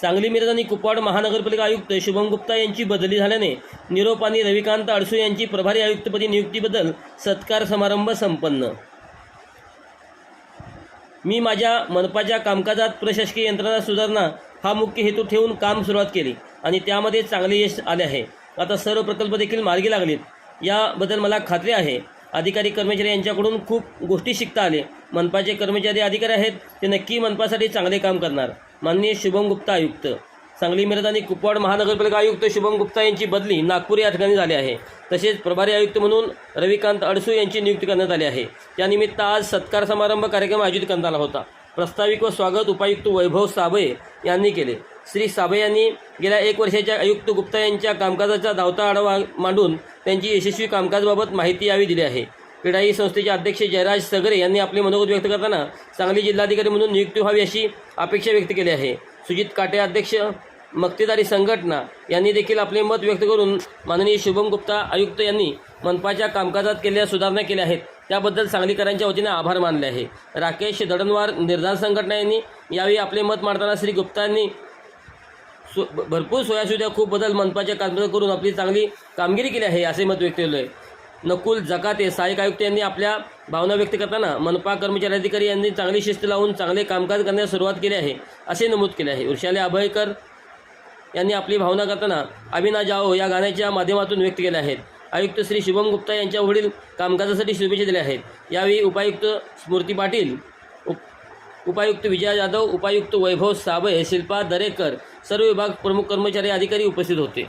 सांगली मिरज आणि कुपवाड महानगरपालिका आयुक्त शुभम गुप्ता यांची बदली झाल्याने निरोप आणि रविकांत अडसू यांची प्रभारी आयुक्तपदी नियुक्तीबद्दल सत्कार समारंभ संपन्न. मी माझ्या मनपाच्या कामकाजात प्रशासकीय यंत्रणा सुधारणा हा मुख्य हेतू ठेवून काम सुरुवात केली आणि त्यामध्ये चांगले यश आले आहे. आता सर्व प्रकल्प देखील मार्गी लागलेत. याबद्दल मला खात्री आहे. अधिकारी कर्मचारी यांच्याकडून खूप गोष्टी शिकता आले. मनपाचे कर्मचारी अधिकारी आहेत ते नक्की मनपासाठी चांगले काम करणार. माननीय शुभम गुप्ता आयुक्त. सांगली मिरज आणि कुपवाड महानगरपालिका आयुक्त शुभम गुप्ता यांची बदली नागपूर या ठिकाणी झाली आहे. तसेच प्रभारी आयुक्त म्हणून रविकांत अडसू यांची नियुक्ती करण्यात आली आहे. त्यानिमित्त आज सत्कार समारंभ कार्यक्रम आयोजित करण्यात आला होता. प्रस्ताविक व स्वागत उपायुक्त वैभव साबळे यांनी केले. श्री साबळे यांनी गेल्या एक वर्षाच्या आयुक्त गुप्ता यांच्या कामकाजाचा धावता आढावा मांडून त्यांची यशस्वी कामकाजाबाबत माहिती यावी दिली आहे. क्रीडाई संस्थेचे अध्यक्ष जयराज सगरे यांनी आपले मनोगत व्यक्त करताना सांगली जिल्हाधिकारी म्हणून नियुक्ती व्हावी अशी अपेक्षा व्यक्त केली आहे. सुजित काटे अध्यक्ष मक्तेदारी संघटना यांनी देखील आपले मत व्यक्त करून माननीय शुभम गुप्ता आयुक्त यांनी मनपाच्या कामकाजात केलेल्या सुधारणा केल्या आहेत. त्याबद्दल सांगलीकरांच्या वतीने आभार मानले आहे. राकेश दडणवार निर्धार संघटना यांनी यावेळी आपले मत मांडताना श्री गुप्तांनी सो भरपूर सोयासुविधा खूप बदल मनपाच्या कामकाजात करून आपली चांगली कामगिरी केली आहे असे मत व्यक्त केलं आहे नकुल जकाते सहाय्यक आयुक्त यांनी आपल्या भावना व्यक्त करताना मनपा कर्मचारी अधिकारी यांनी चांगली शिस्त लावून चांगले कामकाज करण्यास सुरुवात केली आहे असे नमूद केले आहे. उर्शाले अभयकर यांनी आपली भावना करताना अभिना जाओ या गाण्याच्या माध्यमातून व्यक्त केल्या आहेत. आयुक्त श्री शुभम गुप्ता यांच्या वडील कामकाजासाठी शुभेच्छा दिल्या आहेत. यावेळी उपायुक्त स्मृती पाटील उपायुक्त विजया जाधव उपायुक्त वैभव साबळे शिल्पा दरेकर सर्व विभाग प्रमुख कर्मचारी अधिकारी उपस्थित होते.